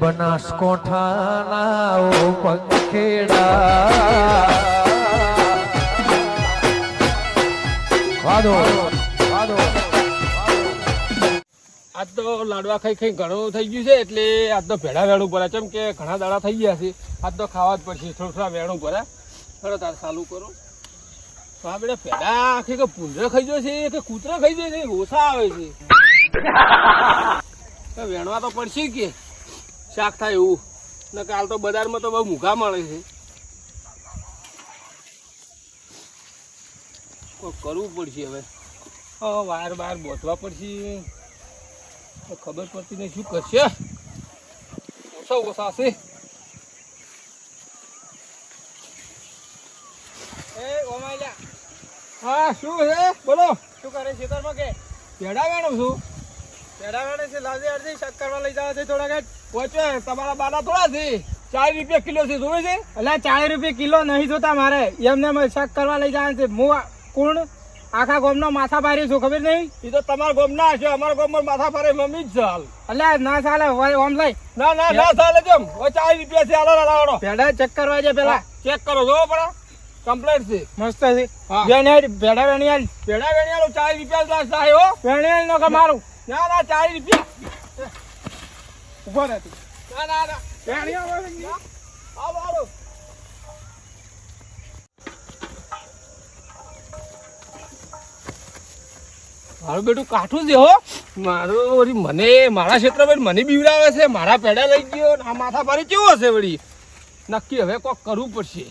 બનાસકોઠાના પંખેડા વાદો વાદો. આજ તો લાડવા ખાઈ ખાઈ ઘણું થઈ ગયું છે, એટલે આજ તો ભેડા વેણું પડે કેમ કે ઘણા દાડા થઈ ગયા છે. આજ તો ખાવા જ પડશે, થોડા થોડા વેણું પડે ચલો તાર ચાલુ કરો. તો આ બેટા ભેડા આખી કે પૂંજરો ખાઈ જાય છે કે કૂતરો ખાઈ જાય છે? ઓછા આવે છે. વેણવા તો પડશે કે? શાક થાય એવું. ને કાલ તો બજારમાં તો બહુ મૂઘા મળે છે. કરવું પડશે હવે. વાર વાર બોતવા પડશે. ખબર પડતી નહીં શું કરશે. ઓછા ઓછા હશે હા શું છે? બોલો. શું કરે ખેતરમાં કે? ભેડા વેણું શું પેડા વાળે છે લાવજે અડધી શાક કરવા લઈ જવા છે થોડા કાંઈ પહોંચે તમારા બાના થોડા છે. ચાર રૂપિયા કિલો છે જોવે છે? એટલે ચાલીસ રૂપિયા કિલો નહીં જોતા મારે. એમને એમ શાક કરવા લઈ જવાનું છે. હું કોણ આખા ગોમનો માથા પારી છું ખબર નહીં? એ તો તમારા ગોમ ના છે અમારા ગોમ માથા ભારે મમ્મી જ ચાલ એટલે ના ચાલે ઓમ લઈ. ના ના ના ચાલે જેમ હવે ચાર રૂપિયા છે આલો લાવડો પેડા ચેક કરવા છે પેલા. ચેક કરો જોવો પડે કમ્પ્લેટ છે. મસ્ત છે. હા. વેણિયાળ પેડા વેણિયાળ. ભેડા વેણિયાલો ચાર રૂપિયા જ થાય હો. વેણિયાળ નો કમારું ના ના ચાર રૂપિયા. ઊભા રહે તું ના ના. ના ત્યાં આવે આવો આવો. મારું બેટું કાઠું છે હો. મારું વળી મને મારા ક્ષેત્ર ક્ષેત્રમાં મને બીવડાવે છે મારા પેડા લઈ ગયો આ માથા ભારે કેવો હશે વળી? નક્કી હવે કોક કરવું પડશે.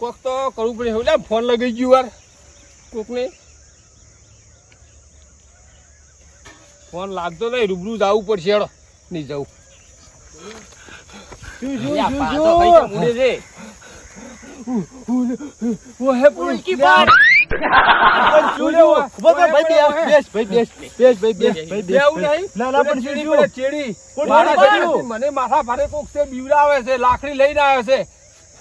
કોક તો કરવું પડશે. એટલે ફોન લગાઈ ગયું વાર. કોકને ફોન લાગતો નહીં રૂબરૂ જવું પડશે હેડો. નહીં જવું. મને માથા ભારે કોક છે બીવડાવે છે લાકડી લઈને આવે છે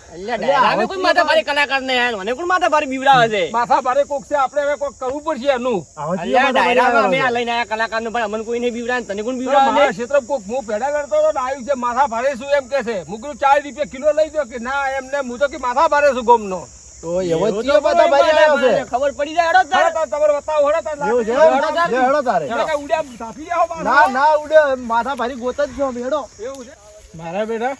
માથા ભારે કલાકાર ને યાર મને કોણ માથા ભારે બીવડાવે છે. માથા ભારે કોક છે આપણે હવે કોક કરવું પડશે એનું. અલ્યા ડાયરામાં અમે આ લઈને આયા કલાકારનું પણ અમને કોઈ નહીં બીવડાવે ને તને કોણ બીવડાવે મારા ક્ષેત્ર કોક હું પેડા કરતો હતો ને આવ્યું છે માથા ભારે શું એમ કે છે? હું ચાર રૂપિયા કિલો લઈ દો કે ના એમને હું તો કે માથા ભારે છું ગમનો. એવો તો માથા ભારે આવ્યો છે. ખબર પડી જાય હેડો તારે. તમારે બતાવો હળો તાર. એવું છે? લાકડી. તારે. હેડો કાંઈ ઉડ્યા. માથા ભારી ગોત જ છો એવું છે? મારા બેટા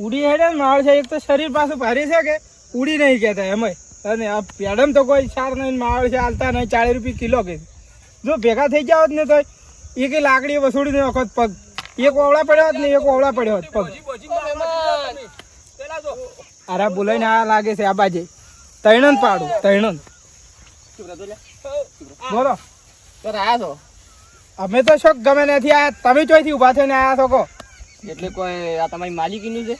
ઉડી હેડે માળ છે, એક તો શરીર પાછું ભારી છે કે ઉડી નહીં કહેતા એમાંય. અને આ પેડમ તો કોઈ સાર નહીં માળ છે, હાલતા નહીં, ચાળીસ રૂપિયા કિલો કે. જો ભેગા થઈ જાવ ને તો એક લાકડી વસૂડી ને વખત પગ. એક ઓવળા પડ્યો હોત ને એક ઓવળા પડ્યો હોત પગ. અરે જો. બોલાઈને આ લાગે છે આ બાજે. તૈણન પાડું, તૈણન. બોલો. તો છો અમે તો શોખ ગમે નથી આયા. તમે ચોઈથી ઊભા થઈને આયા છો કો. એટલે કોઈ આ તમારી માલિકીનું છે?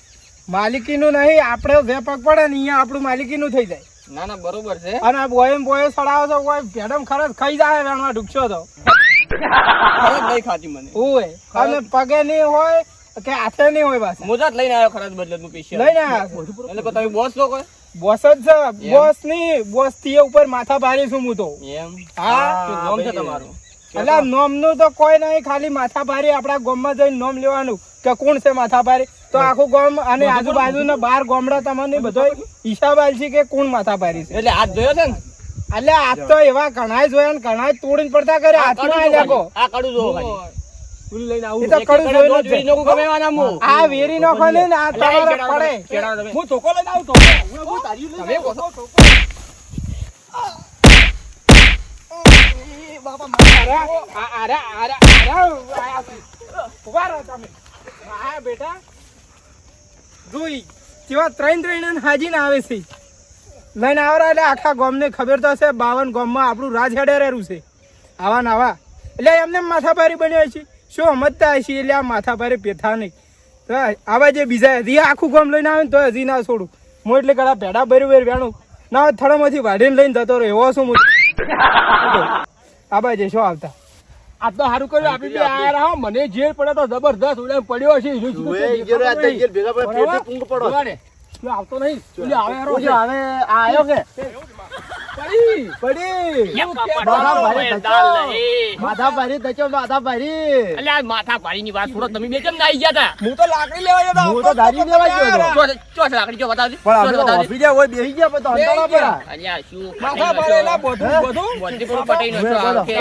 માલિકીનું નહીં આપણે જે પગ પડે ને અહીંયા આપણું માલિકીનું થઈ જાય. ના ના બરોબર છે. અને આ બોય બોય સડાવો છો કોઈ ભેડમ ખરચ ખાઈ જાય વેણવા ઢૂકશો તો. નહીં ખાતી મને. ઓય અને પગે નહીં હોય કે હાથે નહીં હોય બસ મોજા લઈને આવ્યો ખરજ બદલે હું પૈસા લઈને આવ્યો એટલે તમે બોસ લોકો? બોસ જ છે. બોસ નહીં બોસથી ઉપર માથા ભારી છું હું તો. એમ? હા. નામ છે તમારું? એટલે નોમનું તો કોઈ નહીં ખાલી માથા ભારી આપડા ગામમાં જઈને નોમ લેવાનું. કે કોણ છે માથા ભારી તો આખું ગામ અને આજુબાજુ ને બાર ગામડા તમને બધો હિસાબ છે કે કોણ માથા ભારી છે એટલે હાથ જોયો છે ને એટલે આજ તો એવા ઘણા જોયા ને ઘણા તોડીને પડતા કરે હાથમાં આલ્યા જાગો આ કડું જોવો ખાલી પેલું લઈને એ આવું તો કડું જોયેલું જ દોઢ વીરી છે. નોખું ગમે એવા નામ હું. આ વેરી નો ને આ અલ્યા, તમારે એ કેળાનો પડે તમે, કેળાનો તમે. હું ધોકો લઈને આવું ધોકો. હું હું તારી લઈને તમે આવું, બોલો. ધોકો. અરે, આ- અરે, અરે, અરે, આ- ઊભા રહો તમે. ત્રણ ત્રણ હાજી આવે છે. લઈને આવરા એટલે આખા ગામને ખબર તો છે બાવન ગામમાં આપણું રાજ હેડેરેરું છે. આવા ને આવા. એટલે એમને માથાભારી બન્યો છે. શું સમજતા હશે? એટલે આ માથાભારી પેથા નહીં. આવા જે બીજા હજી આખું ગામ લઈને આવે ને તો હજી ના છોડું. હું એટલે કડા ભેડા ભરી ભરી વેણું. ના થડામાંથી વાઢીને લઈને જતો રહ્યો એવો શું હું બાજુ શું આવતા? આ તો સારું કર્યું આપી બે આ રહો મને ઝેર પડે તો જબરદસ્ત ઉડે પડ્યો છે એનું શું તો દેખાતું નહીં. જો આવતો નહીં આવે હારો છે. આ આવ્યો કે પડી પડી માથા ભારે. માથા ભારી ધચો માથા ભારી એટલે આ માથા ભારીની વાત સુરત તમે બે કેમ ના આવી ગયા તા? હું તો લાકડી લેવા ગયો હું તો ધારી લેવા ગયો હતો. ચો ચો લાકડી, ચો બતાવજે. પણ આપણે તો હોય બેહી ગયા તો અંધારા બેસી અલ્યા, શું માથા ભારે ભરેલા બધું બધું મોટી પર પટાઈ નો કે.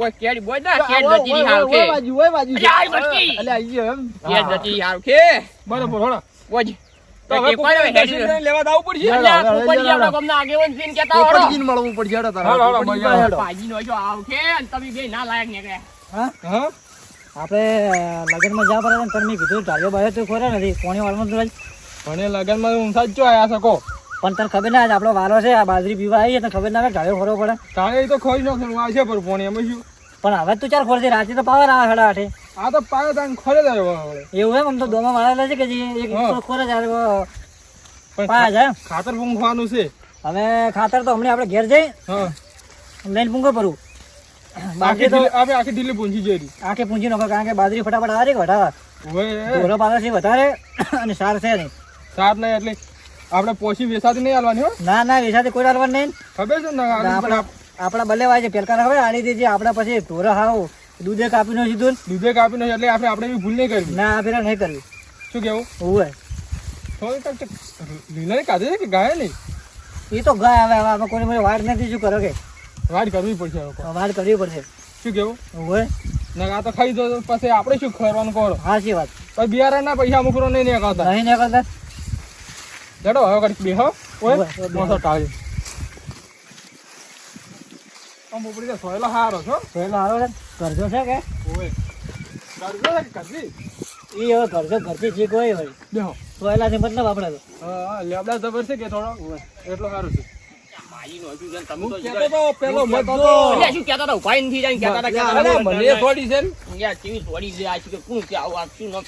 ઓય, કેડી બોય ના, કેડ જતી ની હાવ ઓય, કે. બાજુ, ઓય, બાજુ. અલ્યા, આઈ ગયો એમ. કેડ જતી હાવ કે. બરોબર હોડો ઓય. તો હવે કોકને હેડી દર્શન લેવા જવું પડશે હેડો, અલ્યા, હેડો, પોપટજી હેડો. આપણા ગામના આગેવાન છે ને કહેતા હોડો. મળવું પડશે, હેડો તારે. હેડો, હેડો, પોપટજી મજા હેડો. પાજીનો હજુ આવ કે, અને તમે બે ના લાયક નીકળ્યા. હા આપણે લગ્નમાં જા પડે ને તમે કીધું ટાળીઓ બાળ્યો તો ખોરે નથી કોણી વાળમાં તો જ. મને લગનમાં હું સાચો આયા શકો પણ તને ખબર ના આપણો વાલો છે આ બાજરી પીવા આવી તને ખબર ના આવે ખોરો પડે તારે તો ખોઈ નાખવાનું આવશે પર પોણી એમાં શું પણ હવે તું ચાર ખોરશે રાતે તો પાવર આવે હડા આઠે આ તો પાયો તાન ખોરે જાય હવે. એવું એમ? આમ તો દોમા વાળેલા છે કે જે એક ખોરે જાય પાયા જાય ખાતર પૂંખવાનું છે. હવે ખાતર તો હમણાં આપણે ઘેર જઈ હા. લઈને પૂંગો ભરું. બાકી તો આપણે આખી ઢીલી પૂંજી જઈ આખી પૂંજી નાખો કારણ કે બાજરી ફટાફટ આવે કે વટાવા હવે ઢોરો છે વધારે અને સાર છે નહીં. સાર નહીં એટલે આપણે પોછી વેસાતી નહીં હાલવાની હો. ના ના વેસાતી કોઈ હાલવાની નહીં. ખબર છે ને? આપણા બલે બલ્લેવાય છે પેલકા હવે આડી દીધી આપણા પછી ઢોરો હાવ દૂધે કાપી નો? સીધું દૂધે કાપી નો એટલે આપણે આપણે ભૂલ નહીં કરવી. ના આપણે નહીં કરવી. શું કેવું? ઓવે થોડી તક લીલાને કાઢે છે કે ગાય નહીં? એ તો ગાય હવે હવે કોઈ મને વાડ નથી શું કરો કે? વાડ કરવી પડશે વાડ કરવી પડશે. શું કેવું? ઓવે ના આ તો ખાઈ દો પછી આપણે શું કરવાનું કરો સાચી વાત. પછી બિયારણના પૈસા અમુક નહીં કરતા નહીં કરતા જડો હવે કરી બે હો ઓય મોટો ટાળી આમ ઉપડી સોયલો હારો છો. પહેલો હારો છે. કરજો છે કે? ઓય. કરજો છે કે કરવી હવે કરજો. ઘરથી જે કોઈ હોય. દેહો તો એલાથી મતલબ આપણે તો. હા લેબડા જબર છે કે થોડો? એટલો સારું છે. ને. મને થોડી છે ને.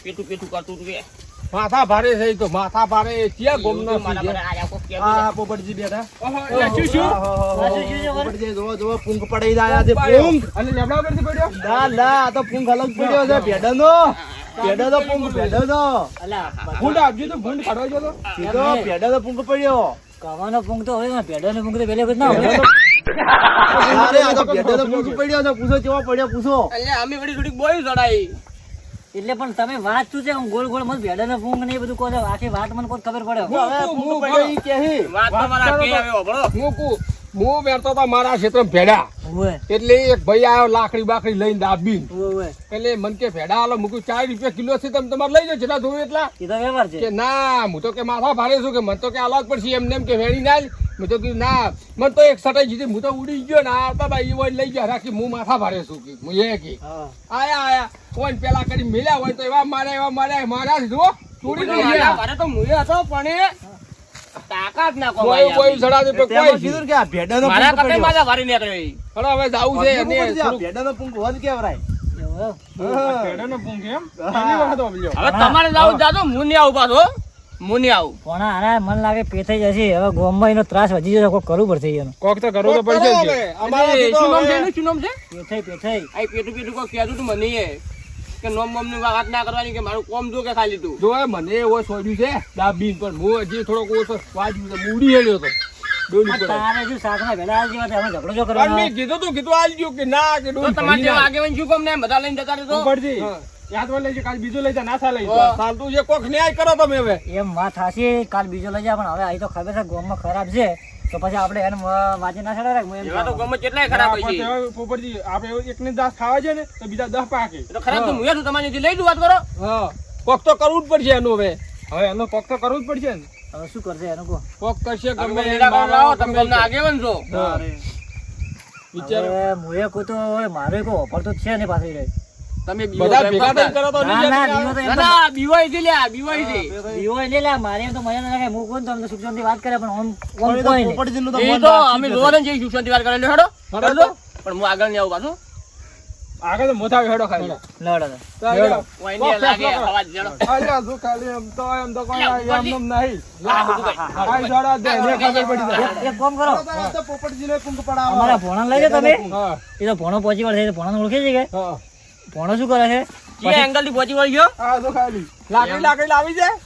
પેટું પેટું કરતું? માથા ભારે થઈ તો માથા ભારે ક્યાં ગોમ નો તો આ પોપટજી બેઠા. ઓહો, એટલે શું શું? પોપટજી જોવો જોવો પૂંખ પડાઈ રહ્યા છે. પૂંખ અને લેબડા ઉપરથી પડ્યો? ના ના આ તો પૂંખ અલગ પડ્યો છે ભેડાનો. ભેડાનો પૂંખ ભેડાનો. અલા ભૂંડ આપજો તો ભૂંડ કાઢવા જો તો. સીધો ભેડાનો પૂંખ પડ્યો. કવાનો પૂંગ તો હોય પેડો નો પૂંગ તો પેલે ના હોય. અરે આ તો ભેડાનો પૂંખ પડ્યો છે પૂછો કેવો પડ્યો પૂછો. અલ્યા, અમે વળી થોડીક બોય ચડાઈ. એટલે પણ તમે વાત શું છે? હું ગોળ ગોળ મત ભેડા ને પૂંગ ને એ બધું કહો છો. આખી વાત મને કોઈ ખબર પડે. હવે પૂંખ પડ્યો ઈ કહે વાત તો મારા કે હવે હોભળો. હું બેઠો તો મારા ક્ષેત્ર ભેડા. એટલે એક ભાઈ આવ્યો લાકડી બાકડી લઈને દાબી એટલે મન કે ભેડા હાલો મૂકું ચાર રૂપિયા કિલો છે તમે તમારે લઈ જાઓ જેટલા જોવે એટલા. એ તો વ્યવહાર કે ના હું તો કે માથા ભારે છું કે મને તો કે અલગ પડશે એમને એમ કે વેણી ના મેં તો કીધું ના મને તો એક સટાઈ જીધી હું તો ઉડી ગયો ને આવતા ભાઈ એ લઈ ગયા રાખી હું માથા ભારે છું કે હું એ કે. આયા આયા કોઈ પેલા કરી મેલ્યા હોય તો એવા મારે એવા મારે મારા જ જુઓ તોડી મારા તો મુએ હતો પણ એ તાકાત ના કોઈ કોઈ સડા દે કોઈ કીધું કે આ ભેડાનો મારા પૂંખ મારા વારી નીકળ્યો ઈ. હવે જાવું છે અને ભેડાનો પૂંખ હોત કેવરાય. ભેડાનો પૂંખ એમ? એની વાત હવે તમારે જાવું જાજો હું નહીં આવું પાછો હું નહીં આવું. પણ આના મન લાગે પેથાઈ જશે. હવે ગોમમાં એનો ત્રાસ વધી જશે કોઈ કરવું પડશે એનો. કોક તો કરવું તો પડશે જ. અમારાથી એ તો શું નામ છે એનું? શું નામ છે? પેથાઈ પેથાઈ આ પેટું પેટું કોઈ કહેતું હતું મને એ. કે નોમ બોમની વાત ના કરવાની કે મારું કોમ જો કે ખાલી તું. જો મને એવો સોડ્યું છે દાબીન પણ હું હજી થોડોક ઓછો વાજ્યું છે મૂડી હેડ્યો તો કીધું તું કીધું આલજો કે ના કે તમારે. આગેવાન શું કોમ ને? બધા લઈને જતા રહેતો યાદમાં લઈ કાલ બીજું લઈ જા નાથા લઈ ચાલતું છે કોક ન્યાય કરો તમે હવે. એમ વાત હાસી કાલ બીજો લઈ જા પણ હવે અહીં તો ખબર છે ગોમમાં ખરાબ છે. તો પછી આપણે એને વાંચી ના છોડે હું એવા તો કહું. કેટલાય ખરાબ છે. પોપટજી આપણે એકને દસ ખાવા છે ને તો બીજા દસ પાકે. તો ખરાબ તો હું. છું તમારી લઈ દઉં વાત કરો. હા. કોક તો કરવું જ પડશે એનું હવે. હવે એનું કોક તો કરવું જ પડશે ને. હવે શું કરશે એનું કહો. કોક કરશે ગમે લાવો તમે ગમના છો. હા. મુએ કોઈ તો મારે કોઈ ઓફર તો છે નહીં પાછી રહી તમે બીવો બધા ભેગા થઈ કરો તો ના ના ના બીવાય છે લ્યા બીવાય છે દીવો લે લ્યા મારે તો મજા ના લાગે. હું કોણ તમને સુખ વાત કરે પણ ઓમ ઓમ કોઈ નહીં. પોપટજીનું તો એ તો અમે જ જઈ ને વાત કરેલો હેડો. હેડો. હેડો. પણ હું આગળ નહીં આવું પાછું. આગળ તો મોથા હેડો ખાઈ લો. લડો હેડો. નહીં લાગે અવાજ જડો અલ્યા, જો ખાલી એમ તો એમ તો કોઈ એમ એમ નહીં. આઈ જોડા દે, ને ખબર પડી જાય. એક- કામ કરો. તો પોપટજીને કુંક પડાવો. અમારા ભોણા લઈ જાઓ તમે. એ તો ભોણો પહોંચી વળશે એ તો ભોણાને ઓળખે છે કે? હા. ભોણો શું કરે છે? જે એંગલથી પહોંચી વળી ગયો આ તો ખાલી. લાકડી લાકડી લાવી જાય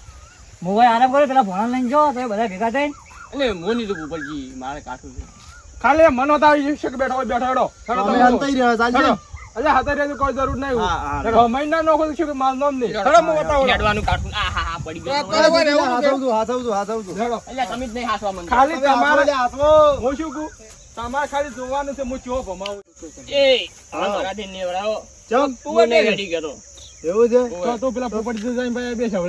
મોબાઈલ આરામ કરો પેલા ભોણા લઈને જો તો બધા ભેગા થઈ એટલે મો નહીં તો ગોપાલજી મારે કાઠું છે. ખાલી મન જશે કે બેઠો હોય બેઠો હેડો. તમે અંતાઈ રહ્યો ચાલજો હેડો. હાથે રહેવાની કોઈ જરૂર નહીં હા, હા, મહિના નો કોઈ શું કે મારું નામ નહીં. હેડો હું બતાવો. હેડવાનું કાઠું. આ હા હા પડી ગયો. તો કોઈ રહેવું હાથ કે- આવતું, હાથ આવતું, હાથ આવતું. હેડો. અલ્યા તમે જ નહીં હાથવા માંગતા. ખાલી તમારે હાથવો. હું શું કહું? તમારે ખાલી જોવાનું છે હું ચો ભમાવું એ આ મારાથી નેવડાવો. ચમ, તું રેડી કરો. એવું છે? તો તો પેલા પોપટ જઈને ભાઈ બે. ના,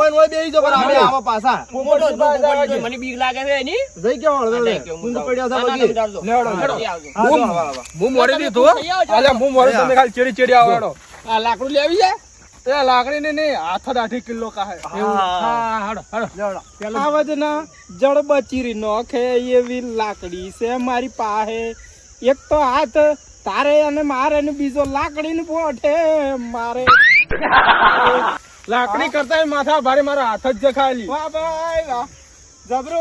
ઓય ઓય બેહી જો પણ આપણે આવા પાછા. જો. મને બીક લાગે છે એની. જઈ કે હળવે મુદ્દાઓ. પડ્યા ના, ના, તમે બગી. આવજો. વાહ. હું મોડી દીધું આવો, હું મોડી તમે ખાલી ચેડી ચેડી આવડો આ લાકડું લેવી જાય એ લાકડી ને નહીં હાથ દાઠી આઠી કિલો કા હે. એવું. હા. હેડો હેડો. પેલું આવજના જળ બચીરી નોખે એવી લાકડી છે મારી પાસે. એક તો હાથ તારે અને મારે ને બીજો લાકડી પોઠે મારે. લાકડી કરતા માથા ભારે મારા હાથ જ જખાયેલી. વાહ ભાઈ વાહ. જબરો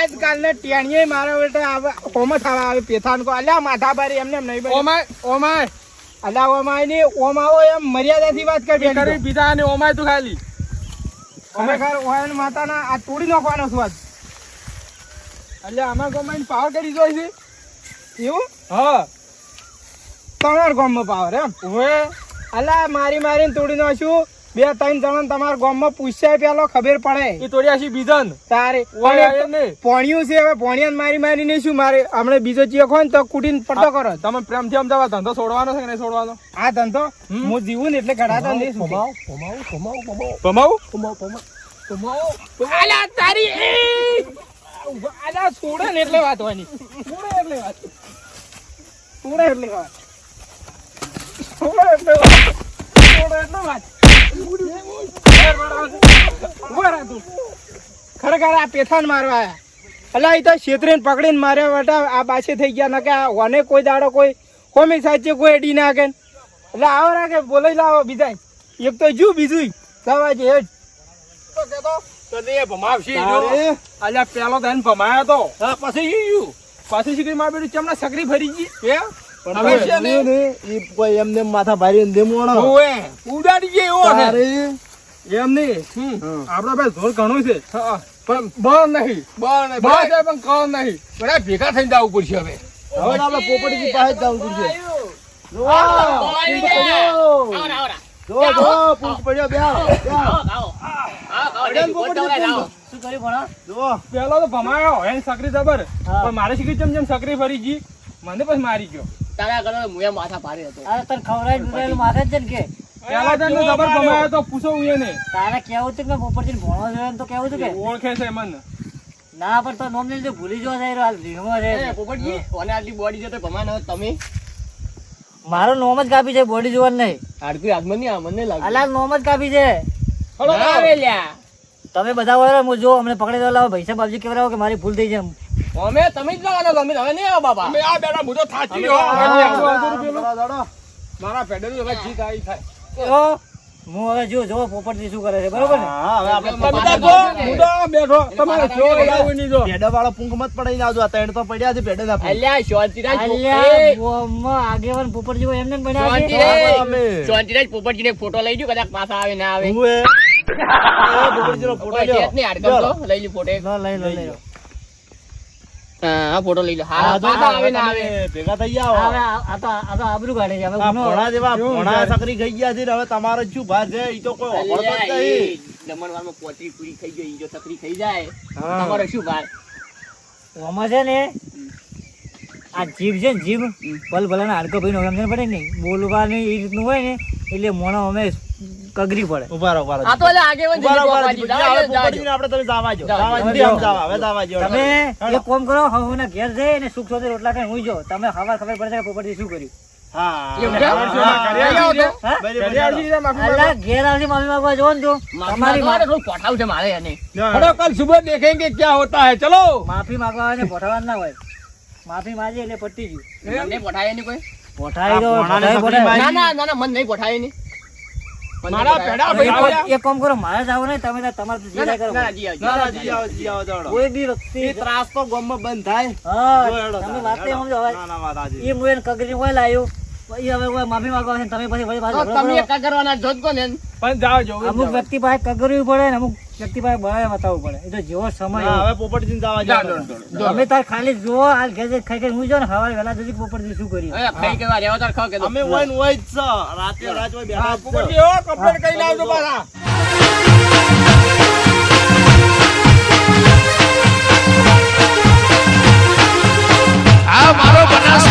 આજકાલ ને ટેણીએ મારા બેટા હોમ થવા આવે પેથાન કો. અલ્યા માથા ભારે એમને એમ નહીં ઓમાય ઓમાય. અલ્યા ઓમાયની ઓમાવો એમ મર્યાદાથી વાત કર બીજા અને ઓમાય તું ખાલી. ખરેખર ઓયન માતાના આ તોડી નાખવાનો સ્વાદ અલ્યા આમાં ગમાઈને પાવર કરી જોઈ છે. એવું? હા. તમાર ગામમાં પાવર એમ? હવે અલા મારી મારીને તોડી નાખ્યું. બે ત્રણ જણા તમારા ગામમાં પૂછ્યા પેલો ખબર પડે. એ તોડી આશી બીજન. તારે ઓય આયે ને. પોણિયું છે હવે પોણિયાને મારી મારીને શું મારે? હમણાં બીજો હોય ને તો કુટીને પડતો કરો. તમે પ્રેમથી અમદાવાદ ધંધો છોડવાનો છે કે નહીં છોડવાનો? આ ધંધો? હું જીવું ને એટલે ઘડાતા નહીં એ! અલા છોડે ને એટલે વાત છોડે એટલે વાત છોડે એટલે વાત છોડે એટલે વાત. છોડે એટલે વાત. ઊભો રહે તું. ખરેખર આ પેથાન મારવા આયા. અલા એ તો છેતરીને પકડીને માર્યા વટા આ બાસે થઈ ગયા નકે આ ઓને કોઈ દાડો કોઈ હોમી સાચે કોઈ એડી નાખે એટલે આવો રાખે બોલાઈ લાવો બીજા એક તો જુ બીજું સવા હેડ. તો તે ભમાવશી જો અલ્યા પેલો તો. ભમાયો પછી પાછી શીખરી માં બેઠી ચમના સકરી ફરી ગઈ. કે પણ હવે છે ને? જોયું ને, ઈ કોઈ એમને માથા ભારી ને દેમ વણો. ઓએ ઉડાડી ગઈ એવો એમ નહીં. આપડા પાસે જોર ઘણું છે. પણ બળ નહીં. બળ નહીં. બળ છે પણ કળ નહીં. બધા ભેગા થઈને જવું પડશે હવે. હવે તો આપણે પોપટજી પાસે જ જવું પડશે. પૂંછ પડ્યો. બે પેલો ભમાયો એને સકરી જબર પણ મારે શીખી ચમ ચમ સકરી ફરી ગઈ? મને પછી મારી ગયો. તારા ઘરે મુયા માથા ભારે હતો. અરે તને ખવડાવી બુડાયેલું માથે જ ને કે. પેલા તને ખબર જબર ભમાયો તો પૂછો હું એને. તારે કેવું હતું કે પોપટજી ભણવા જોઈએ ને તો કેવું હતું કે? ઓળખે છે મને. ના પણ તો નોમ લીધું ભૂલી જવા જાય હાલ રીમો રે રહે પોપટજી ઓને આટલી બોડી છે તો ભમાન હવે તમે? મારો નોમ જ કાપી છે બોડી જોવાનું નહીં. આડકી હાથમાં નહીં આ મને લાગે. અલા નોમ જ કાપી છે. હળો આવે લ્યા. તમે બધા હોય હું જો અમને પકડી દો લાવો પૈસા બાબજી કેવડાવો કે મારી ભૂલ થઈ છે અમે તમે જ લાવવાના તમે હવે નહીં આવો બાબા અમે આ બેડા મુજો થાચી હો. મારા પેડલ હવે જીત આવી થાય તો હું હવે જો જો પોપટજી શું કરે છે બરોબર ને હા, હવે આપણે તમે ને. મુદો બેઠો તમારે જો લાવું નહીં જો ભેડા વાળો પૂંખ મત પડાઈને આવજો આ ત્રણ તો પડ્યા છે ભેડા ના. અલ્યા શાંતિરાજ અલ્યા એ, ગોમમાં આગેવાન પોપટજી હોય એમને બન્યા છે. શાંતિરાજ પોપટજીને એક ફોટો લઈ જો કદાચ પાછા આવે ના આવે હું એ. એ ભૂપતજીનો ફોટો લઈ જ તો. લઈ લી ફોટો. લો, લઈ લો લઈ લો હા ફોટો લઈ લો. હા હા, જો પાછા હવે આવે ના આવે ભેગા થઈ જાઓ હવે આ આ તો આ તો આબરૂ કાઢે છે. હવે આ જેવા કેવું સકરી ગઈ ગયા છે હવે તમારો શું ભાર છે? ઈ તો કોઈ વાપરતો જ નહીં. એ જમણવારમાં પૂરી થઈ ગઈ જો તકરી થઈ જાય. તમારો શું ભાર? છે ને આ જીભ છે ને જીભ. ભલ ભલે હાડકો ભાઈ નો સમજણ પડે ને બોલવાની એ રીતનું હોય ને એટલે મોણો અમે કગરી પડે. ઊભા રહો ઊભા રહો. આ તો આગેવાન જઈને આપણે તમે જાવા જો જાવા હવે જાવા જો તમે એક કોમ કરો હવે ના ઘેર જઈ અને સુખ સોતે રોટલા ખાઈ હું જો તમે હવા ખબર પડશે કે પોપટજી શું કર્યું? ચલો. માફી માગવા પઠાવા ના હોય. માફી માગી એટલે પટી ગયું. પઠાય મારા પેડા ભાઈ એક કામ કરો મારે જાવ આવો ને તમે તમારે તો જે ના, કાંઈ કરો. ના, જી. ના, ના, જી આવો, જી આવો, જાડો. કોઈ બી વ્યક્તિ એ ત્રાસ તો ગામમાં બંધ થાય હા તમે વાત હેડો. સમજો હવે. ના, ના, વાત આજી એ મુએ કગરી કોઈ લાવ્યું પછી હવે કોઈ માફી માંગવા છે તમે પછી પછી તો તમે કગરવાના જોત પણ જાવ જો અમુક વ્યક્તિ પાસે કગરવી પડે ને અમુક શક્તિભાઈ બરાબર બતાવવું પડે. એ જેવો સમય હવે પોપટ ચિંતા અમે તાર ખાલી જો હાલ ઘેર ખાઈ ખાઈ હું જો ને હવારે વેલા જતી પોપટ શું કરી ખાઈ કેવા રેવા તાર ખાવ કે આ મારો બનાસ